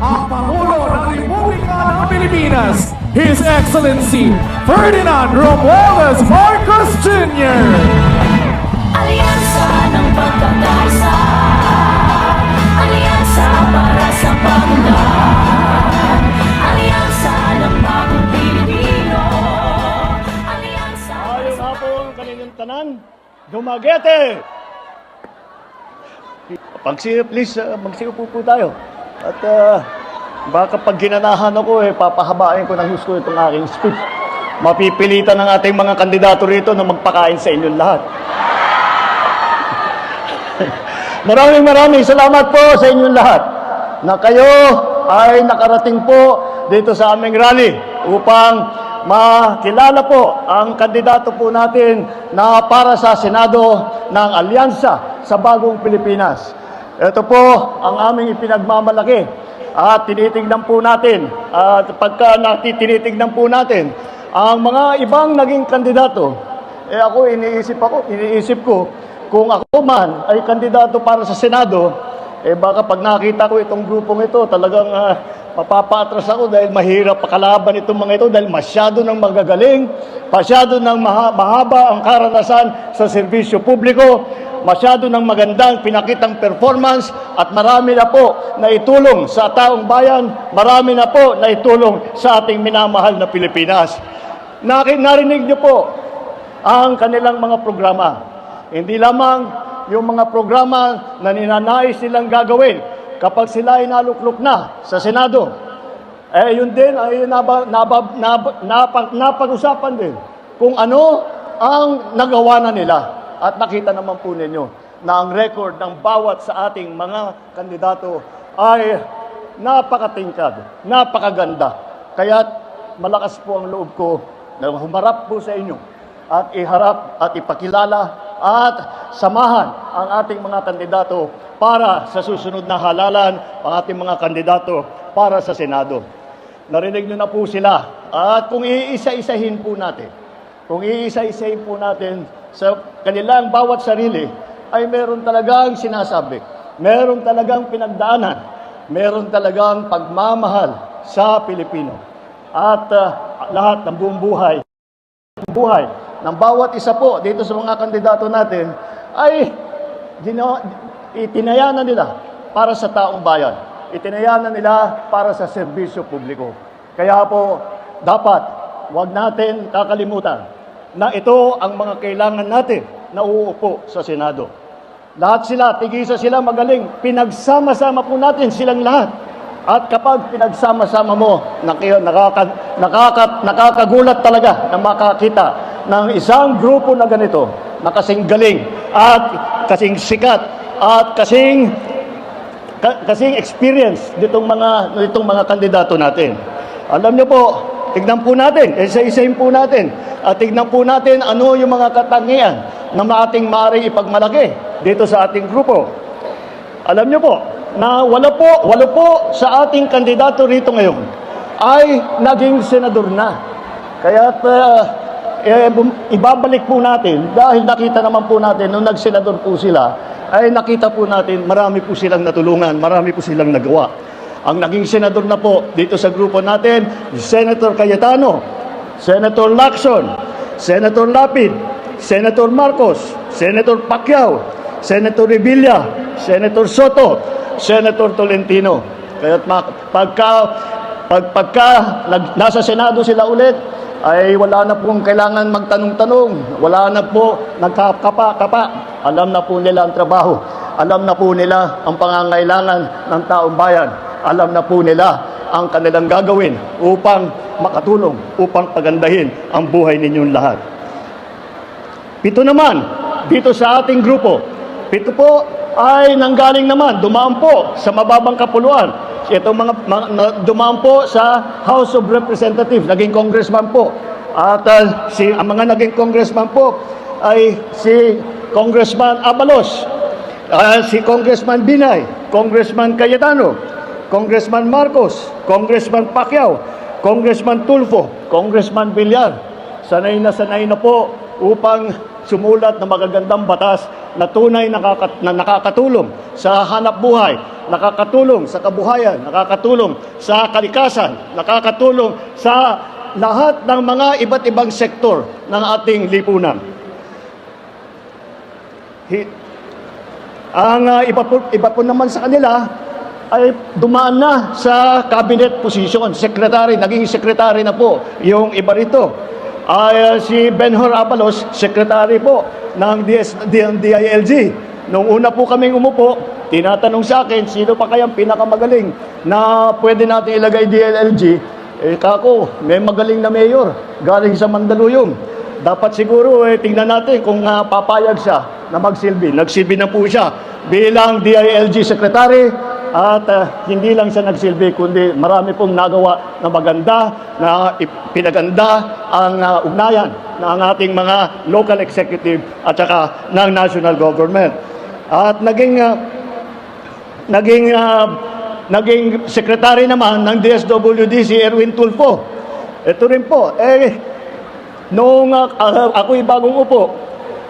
ang Pangulo ng Republika ng Pilipinas, His Excellency Ferdinand Romualdez Marcos Jr. Alyansa ng pagkakaisa Alyansa para sa Alyansa ng bagong Pilipino Alyansa para Ayong sa hapon kaninyong tanan, Dumaguete! Pagsiyo, please, uh, magsiyo po tayo. At uh, baka pag ginanahan ako, eh, papahabain ko ng gusto itong aking speech. Mapipilitan ng ating mga kandidato rito na magpakain sa inyong lahat. maraming maraming salamat po sa inyong lahat na kayo ay nakarating po dito sa aming rally upang makilala po ang kandidato po natin na para sa Senado ng Alyansa sa Bagong Pilipinas. Ito po ang aming ipinagmamalaki. At tinitingnan po natin at pagka nati- tinitingnan po natin ang mga ibang naging kandidato eh ako iniisip ako, iniisip ko kung ako man ay kandidato para sa Senado, eh baka pag nakita ko itong grupong ito, talagang uh, mapapaatras ako dahil mahirap pakalaban itong mga ito dahil masyado ng magagaling, masyado ng maha- mahaba ang karanasan sa serbisyo publiko, masyado ng magandang pinakitang performance at marami na po na itulong sa taong bayan, marami na po na itulong sa ating minamahal na Pilipinas. Narinig niyo po ang kanilang mga programa. Hindi lamang yung mga programa na ninanais nilang gagawin kapag sila ay naluklok na sa Senado. Eh, yun din ay naba, naba, naba, napag, napag-usapan din kung ano ang nagawa na nila. At nakita naman po ninyo na ang record ng bawat sa ating mga kandidato ay napakatingkad, napakaganda. Kaya malakas po ang loob ko na humarap po sa inyo at iharap at ipakilala at samahan ang ating mga kandidato para sa susunod na halalan ang ating mga kandidato para sa Senado. Narinig nyo na po sila at kung iisa-isahin po natin, kung iisa-isahin po natin sa kanilang bawat sarili, ay meron talagang sinasabi, meron talagang pinagdaanan, meron talagang pagmamahal sa Pilipino. At ah, lahat ng buong buhay buhay ng bawat isa po dito sa mga kandidato natin ay ginawa, itinayanan nila para sa taong bayan. Itinayanan nila para sa serbisyo publiko. Kaya po, dapat wag natin kakalimutan na ito ang mga kailangan natin na uupo sa Senado. Lahat sila, tigisa sila magaling. Pinagsama-sama po natin silang lahat. At kapag pinagsama-sama mo, nakaka, nakaka, nakakagulat talaga na makakita ng isang grupo na ganito, na kasing galing at kasing sikat at kasing ka- kasing experience nitong mga nitong mga kandidato natin. Alam niyo po, tignan po natin, isa-isahin po natin, at tignan po natin ano yung mga katangian na ating maaaring ipagmalaki dito sa ating grupo. Alam niyo po, na wala po, wala po sa ating kandidato rito ngayon ay naging senador na. Kaya uh, eh, ibabalik po natin dahil nakita naman po natin nung nagsenador po sila ay nakita po natin marami po silang natulungan, marami po silang nagawa. Ang naging senador na po dito sa grupo natin, Senator Cayetano, Senator Lacson, Senator Lapid, Senator Marcos, Senator Pacquiao, Senator Revilla, Senator Soto, Senator Tolentino. Kaya pagka, pag, pagka nasa Senado sila ulit, ay wala na pong kailangan magtanong-tanong. Wala na po nagkakapa-kapa. Alam na po nila ang trabaho. Alam na po nila ang pangangailangan ng taong bayan. Alam na po nila ang kanilang gagawin upang makatulong, upang pagandahin ang buhay ninyong lahat. Pito naman, dito sa ating grupo, pito po ay nanggaling naman, dumaan po sa mababang kapuluan. Itong mga, mga dumaan po sa House of Representatives, naging congressman po. At ah, si, ang mga naging congressman po ay si Congressman Abalos, ah, si Congressman Binay, Congressman Cayetano, Congressman Marcos, Congressman Pacquiao, Congressman Tulfo, Congressman Villar. Sanay na sanay na po upang sumulat ng magagandang batas na tunay na nakakatulong sa hanap buhay nakakatulong sa kabuhayan, nakakatulong sa kalikasan, nakakatulong sa lahat ng mga iba't ibang sektor ng ating lipunan. Ang ah, iba, po, iba po naman sa kanila ay dumaan na sa cabinet position, secretary, naging secretary na po yung iba rito. Ay, ah, si Benhor Abalos, secretary po ng DS, ng DILG. Nung una po kaming umupo, tinatanong sa akin, sino pa kayang pinakamagaling na pwede natin ilagay DILG? Eh, kako, may magaling na mayor, galing sa Mandaluyong. Dapat siguro eh, tingnan natin kung ah, papayag siya na magsilbi. Nagsilbi na po siya bilang DILG Secretary at ah, hindi lang siya nagsilbi kundi marami pong nagawa na maganda na pinaganda ang ah, ugnayan ng ating mga local executive at saka ng national government. At naging ah, naging ah, naging secretary naman ng DSWD si Erwin Tulfo. Ito rin po, eh, Noong uh, uh, ako'y bagong upo,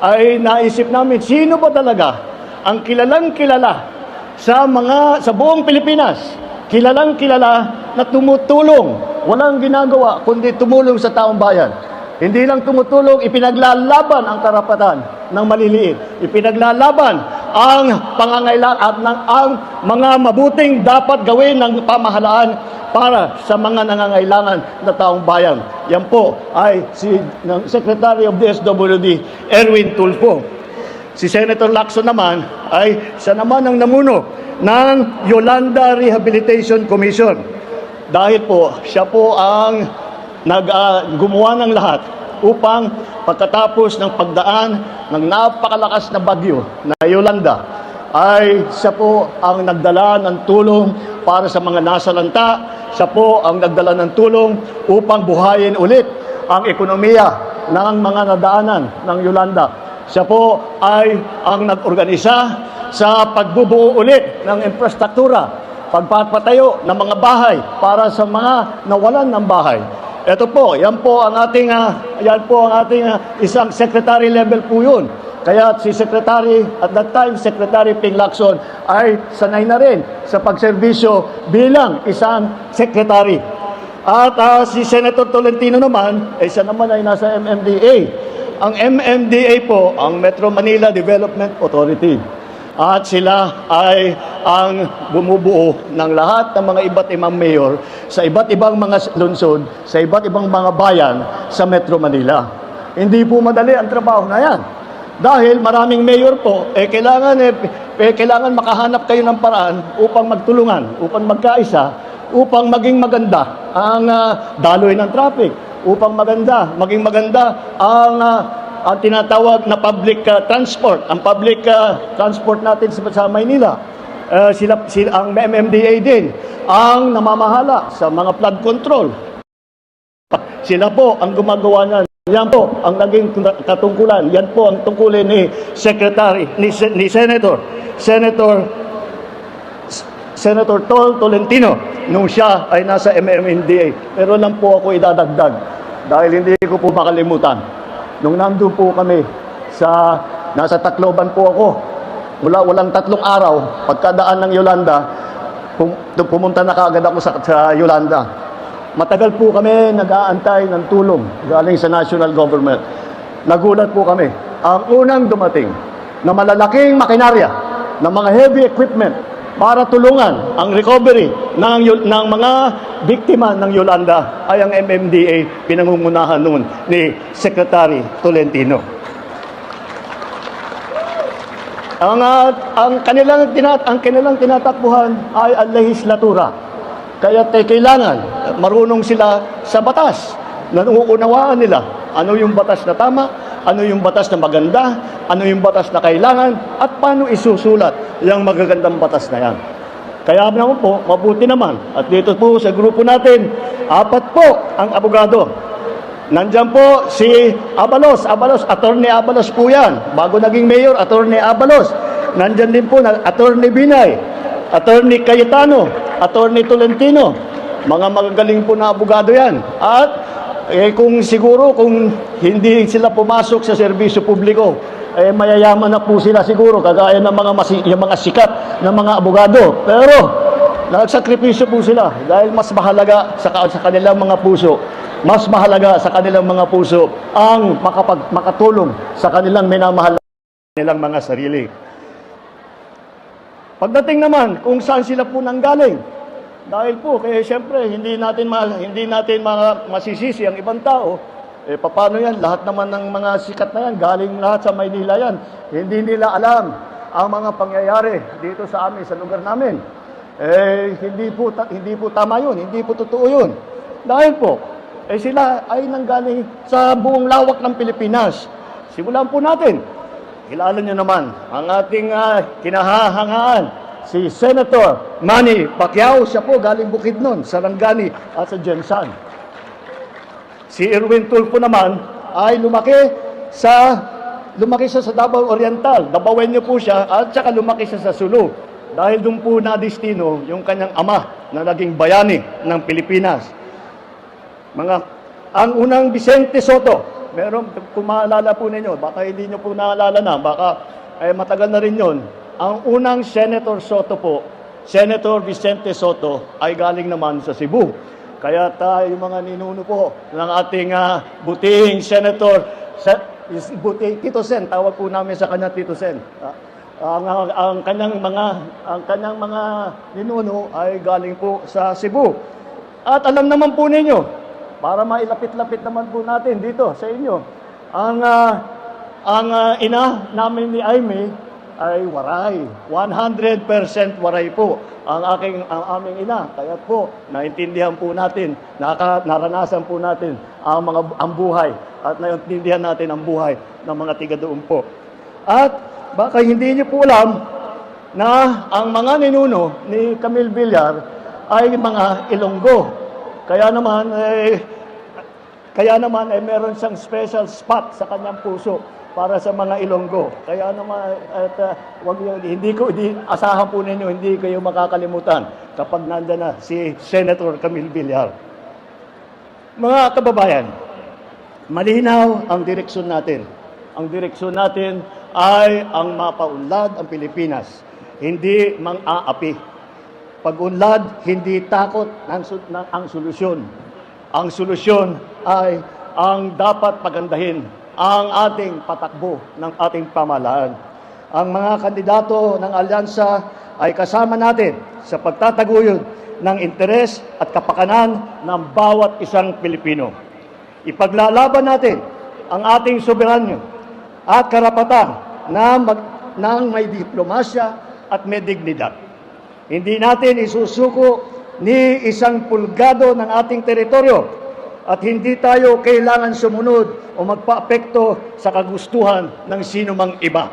ay naisip namin, sino ba talaga ang kilalang kilala sa mga sa buong Pilipinas, kilalang kilala na tumutulong, walang ginagawa kundi tumulong sa taong bayan. Hindi lang tumutulong, ipinaglalaban ang karapatan ng maliliit. Ipinaglalaban ang pangangailangan at ng, ang mga mabuting dapat gawin ng pamahalaan para sa mga nangangailangan na taong bayan. Yan po ay si ng Secretary of the SWD, Erwin Tulfo. Si Senator Lacson naman ay siya naman ang namuno ng Yolanda Rehabilitation Commission. Dahil po, siya po ang nag, ah, gumawa ng lahat upang pagkatapos ng pagdaan ng napakalakas na bagyo na Yolanda, ay siya po ang nagdala ng tulong para sa mga nasalanta. Siya po ang nagdala ng tulong upang buhayin ulit ang ekonomiya ng mga nadaanan ng Yolanda. Siya po ay ang nag-organisa sa pagbubuo ulit ng infrastruktura, pagpapatayo ng mga bahay para sa mga nawalan ng bahay. Ito po, yan po ang ating ah, yan po ang ating ah, isang secretary level po 'yun. Kaya si Secretary, at that time, Secretary Ping Lacson ay sanay na rin sa pagserbisyo bilang isang secretary. At ah, si Senator Tolentino naman, eh siya naman ay nasa MMDA. Ang MMDA po, ang Metro Manila Development Authority. At sila ay ang bumubuo ng lahat ng mga iba't ibang mayor sa iba't ibang mga lungsod, sa iba't ibang mga bayan sa Metro Manila. Hindi po madali ang trabaho na yan. Dahil maraming mayor po, eh kailangan, eh, eh, kailangan makahanap kayo ng paraan upang magtulungan, upang magkaisa, upang maging maganda ang ah, daloy ng traffic, upang maganda, maging maganda ang ah, ang tinatawag na public ah, transport, ang public ah, transport natin sa, sa Maynila. Eh, sila, sila, ang MMDA din, ang namamahala sa mga flood control, sila po ang gumagawa niyan. Yan po ang naging katungkulan. Yan po ang tungkulin ni Secretary, ni, ni Senator, Senator Senator Tol Tolentino nung siya ay nasa MMNDA. Pero lang po ako idadagdag dahil hindi ko po makalimutan. Nung nandun po kami sa nasa Tacloban po ako. Wala walang tatlong araw pagkadaan ng Yolanda pum, pumunta na kaagad ako sa, sa Yolanda. Matagal po kami nag-aantay ng tulong galing sa national government. Nagulat po kami. Ang unang dumating na malalaking makinarya ng mga heavy equipment para tulungan ang recovery ng, ng mga biktima ng Yolanda ay ang MMDA pinangungunahan noon ni Secretary Tolentino. Ang, ah, ang kanilang tinat ang kanilang tinatakbuhan ay ang lehislatura. Kaya kailangan marunong sila sa batas. Nanuunawaan nila ano yung batas na tama, ano yung batas na maganda, ano yung batas na kailangan, at paano isusulat yung magagandang batas na yan. Kaya naman po, mabuti naman. At dito po sa grupo natin, apat po ang abogado. Nandyan po si Abalos, Abalos, Attorney Abalos po yan. Bago naging mayor, Attorney Abalos. Nandyan din po na Attorney Binay, Attorney Cayetano, Attorney Tolentino. Mga magagaling po na abogado yan. At Eh kung siguro kung hindi sila pumasok sa serbisyo publiko, eh mayayaman na po sila siguro kagaya ng mga masi, yung mga sikat ng mga abogado. Pero nagsakripisyo po sila dahil mas mahalaga sa, sa kanilang mga puso, mas mahalaga sa kanilang mga puso ang makapag, makatulong sa kanilang minamahal nilang mga sarili. Pagdating naman kung saan sila po nanggaling, dahil po kaya siyempre hindi natin ma, hindi natin mga masisisi ang ibang tao. Eh paano yan? Lahat naman ng mga sikat na yan galing lahat sa Maynila yan. Hindi nila alam ang mga pangyayari dito sa amin sa lugar namin. Eh hindi po ta- hindi po tama 'yun, hindi po totoo 'yun. Dahil po eh sila ay nanggaling sa buong lawak ng Pilipinas. Simulan po natin Kilala niyo naman ang ating uh, kinahahangaan, si Senator Manny Pacquiao. Siya po galing Bukidnon, Sarangani at sa Jensan. Si Erwin Tulfo naman ay lumaki sa lumaki siya sa Davao Oriental. Dabawenyo po siya at saka lumaki siya sa Sulu. Dahil doon po na destino yung kanyang ama na naging bayani ng Pilipinas. Mga ang unang Vicente Soto, meron kung maalala po ninyo, baka hindi nyo po naalala na, baka eh, matagal na rin yon. Ang unang Senator Soto po, Senator Vicente Soto, ay galing naman sa Cebu. Kaya tayo mga ninuno po ng ating ah, butihing Senator, sa, is- buti, Tito Sen, tawag po namin sa kanya Tito Sen. Ah, ang, ang, ang kanyang mga ang kanyang mga ninuno ay galing po sa Cebu. At alam naman po ninyo, para mailapit-lapit naman po natin dito sa inyo. Ang ah, ang ah, ina namin ni Aimee ay waray. 100% waray po ang aking ang aming ina. Kaya po naintindihan po natin, naka, naranasan po natin ang mga ang buhay at naintindihan natin ang buhay ng mga tiga doon po. At baka hindi niyo po alam na ang mga ninuno ni Camille Villar ay mga Ilonggo. Kaya naman, eh, kaya naman eh, meron siyang special spot sa kanyang puso para sa mga Ilonggo. Kaya naman, at, uh, wag, hindi ko, hindi, asahan po ninyo, hindi kayo makakalimutan kapag nandyan na si Senator Camille Villar. Mga kababayan, malinaw ang direksyon natin. Ang direksyon natin ay ang mapaunlad ang Pilipinas, hindi mang-aapi. Pag-unlad, hindi takot ng, ng- ang solusyon. Ang solusyon ay ang dapat pagandahin ang ating patakbo ng ating pamahalaan. Ang mga kandidato ng alyansa ay kasama natin sa pagtataguyod ng interes at kapakanan ng bawat isang Pilipino. Ipaglalaban natin ang ating soberanyo at karapatan na mag, ng may diplomasya at may dignidad. Hindi natin isusuko ni isang pulgado ng ating teritoryo at hindi tayo kailangan sumunod o magpaapekto sa kagustuhan ng sino mang iba.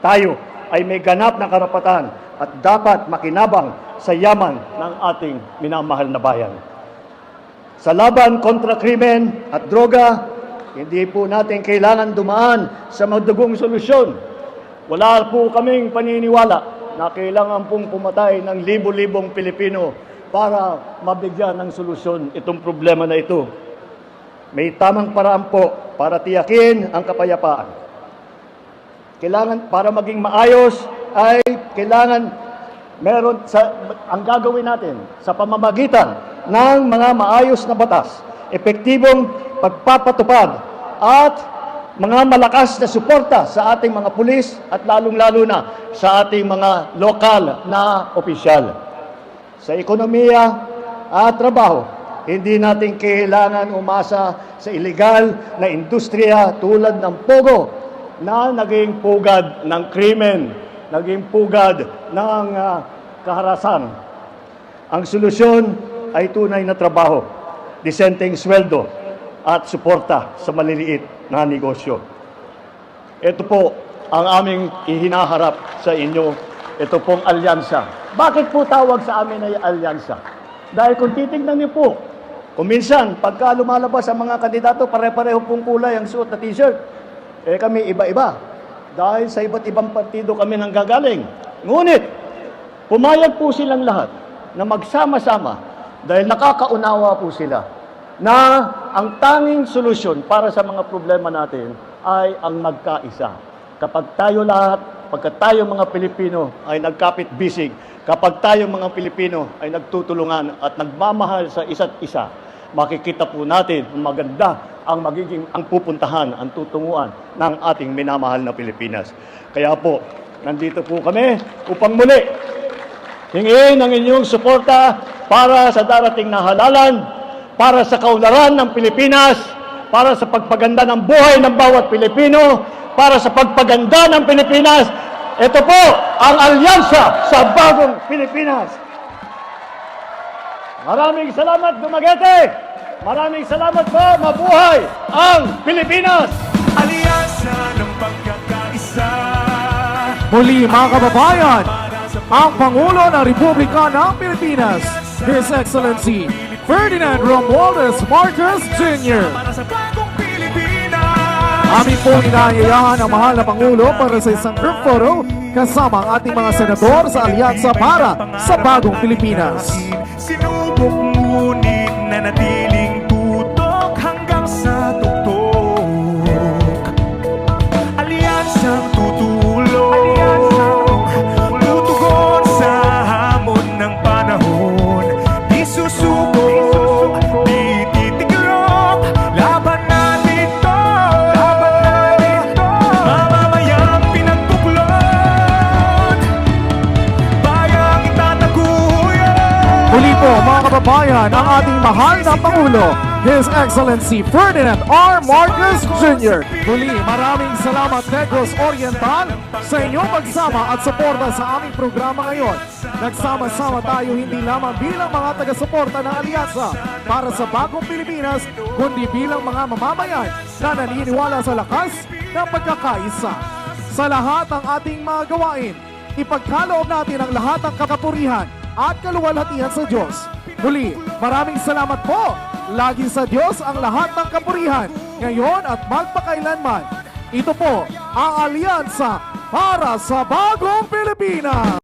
Tayo ay may ganap na karapatan at dapat makinabang sa yaman ng ating minamahal na bayan. Sa laban kontra krimen at droga, hindi po natin kailangan dumaan sa madugong solusyon. Wala po kaming paniniwala na kailangan pong pumatay ng libo-libong Pilipino para mabigyan ng solusyon itong problema na ito. May tamang paraan po para tiyakin ang kapayapaan. Kailangan para maging maayos ay kailangan meron sa ang gagawin natin sa pamamagitan ng mga maayos na batas, epektibong pagpapatupad at mga malakas na suporta sa ating mga pulis at lalong-lalo na sa ating mga lokal na opisyal. Sa ekonomiya at trabaho, hindi natin kailangan umasa sa ilegal na industriya tulad ng pogo na naging pugad ng krimen, naging pugad ng ah, kaharasan. Ang solusyon ay tunay na trabaho, disenteng sweldo at suporta sa maliliit na negosyo. Ito po ang aming ihinaharap sa inyo, ito pong alyansa. Bakit po tawag sa amin ay alyansa? Dahil kung titignan niyo po, kung minsan, pagka lumalabas ang mga kandidato, pare-pareho pong kulay ang suot na t-shirt. Eh kami iba-iba. Dahil sa iba't ibang partido kami nanggagaling. Ngunit, pumayag po silang lahat na magsama-sama dahil nakakaunawa po sila na ang tanging solusyon para sa mga problema natin ay ang magkaisa. Kapag tayo lahat, pagkat tayo mga Pilipino ay nagkapit bisig, kapag tayo mga Pilipino ay nagtutulungan at nagmamahal sa isa't isa, makikita po natin ang maganda ang magiging ang pupuntahan, ang tutunguan ng ating minamahal na Pilipinas. Kaya po, nandito po kami upang muli hingin ang inyong suporta para sa darating na halalan, para sa kaunlaran ng Pilipinas, para sa pagpaganda ng buhay ng bawat Pilipino, para sa pagpaganda ng Pilipinas. Ito po ang alyansa sa bagong Pilipinas. Maraming salamat, Dumaguete! Maraming salamat po, mabuhay ang Pilipinas! Alyansa ng pagkakaisa Muli mga kababayan, ang Pangulo ng Republika ng Pilipinas, His Excellency Ferdinand Romualdez Marcos Jr. para sa bagong Pilipinas. Aming po inayayahan ang mahal na Pangulo para sa isang group photo kasama ang ating mga senador sa Alyansa para sa Bagong Pilipinas. Sinubok ngunit nanatiling mahal na Pangulo, His Excellency Ferdinand R. Marcos Jr. Muli, maraming salamat Negros Oriental sa inyong pagsama at suporta sa aming programa ngayon. Nagsama-sama tayo hindi lamang bilang mga taga-suporta ng Alyansa para sa bagong Pilipinas, kundi bilang mga mamamayan na naniniwala sa lakas ng pagkakaisa. Sa lahat ng ating mga gawain, ipagkaloob natin ang lahat ng kapurihan at kaluwalhatian sa Diyos. Muli, maraming salamat po. Lagi sa Diyos ang lahat ng kapurihan, ngayon at magpakailanman. Ito po ang Alyansa para sa Bagong Pilipinas.